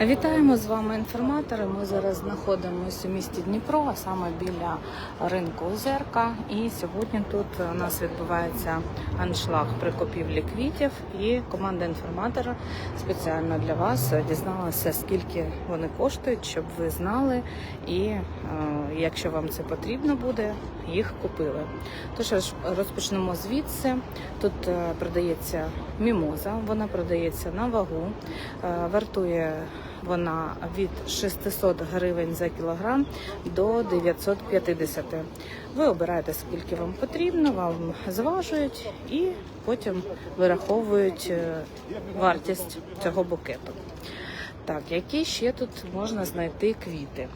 Вітаємо з вами інформатори. Ми зараз знаходимося у місті Дніпро, а саме біля ринку Озерка. І сьогодні тут у нас відбувається аншлаг при купівлі квітів. І команда інформатора спеціально для вас дізналася, скільки вони коштують, щоб ви знали. І е, якщо вам це потрібно буде, їх купили. Тож розпочнемо звідси. Тут е, продається мімоза, вона продається на вагу, Е, вартує вона від 600 гривень за кілограм до 950. Ви обираєте, скільки вам потрібно, вам зважують і потім вираховують е, вартість цього букету. Так, які ще тут можна знайти квіти?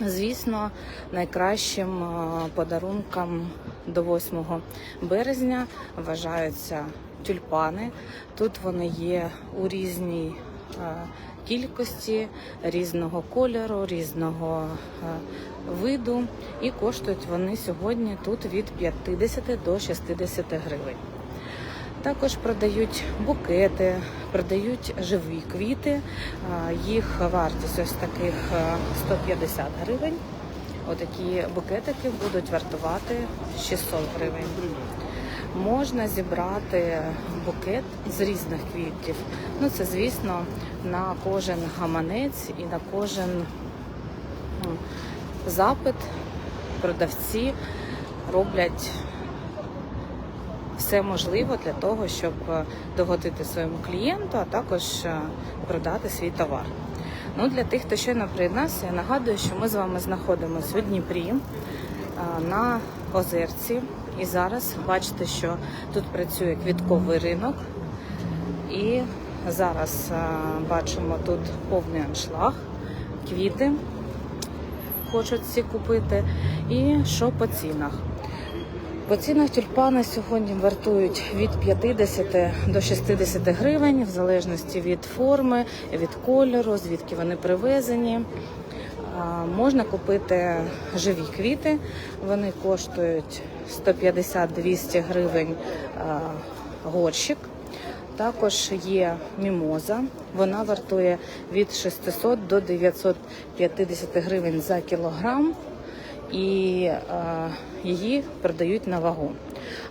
Звісно, найкращим е, подарунком до 8 березня вважаються тюльпани. Тут вони є у різній кількості, різного кольору, різного е, виду, і коштують вони сьогодні тут від 50 до 60 гривень. Також продають букети, продають живі квіти. Їх вартість ось таких е, 150 гривень. Отакі букетики будуть вартувати 600 гривень. Можна зібрати букет з різних квітів. Ну це, звісно, на кожен гаманець і на кожен запит продавці роблять все можливе для того, щоб е, догодити своєму клієнту, а також е, продати свій товар. Ну, для тих, хто щойно приєднався, я нагадую, що ми з вами знаходимося у Дніпрі е, на озерці. І зараз бачите, що тут працює квітковий ринок. І зараз е, бачимо тут повний аншлаг, квіти хочуть всі купити. І що по цінах? По цінах тюльпани сьогодні вартують від 50 до 60 гривень, в залежності від форми, від кольору, звідки вони привезені. Можна купити живі квіти, вони коштують 150-200 гривень горщик. Також є мімоза, вона вартує від 600 до 950 гривень за кілограм і її продають на вагу.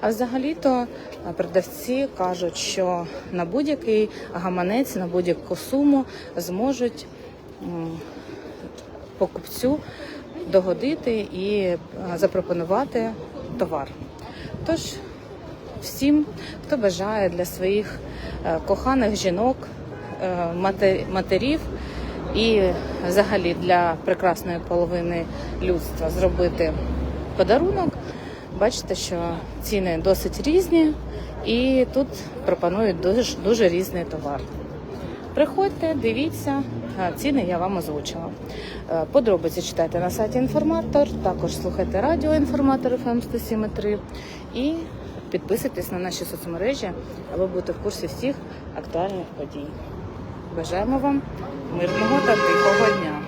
А взагалі-то продавці кажуть, що на будь-який гаманець, на будь-яку суму зможуть покупцю догодити і е, запропонувати товар. Тож всім, хто бажає для своїх е, коханих жінок, е, матерів і взагалі для прекрасної половини людства зробити подарунок. Бачите, що ціни досить різні, і тут пропонують дуже, дуже різний товар. Приходьте, дивіться, ціни я вам озвучила. Е, Подробиці читайте на сайті інформатор, також слухайте радіо інформатор FM 107.3 і підписуйтесь на наші соцмережі, аби бути в курсі всіх актуальних подій. Бажаємо вам мирного та тихого дня!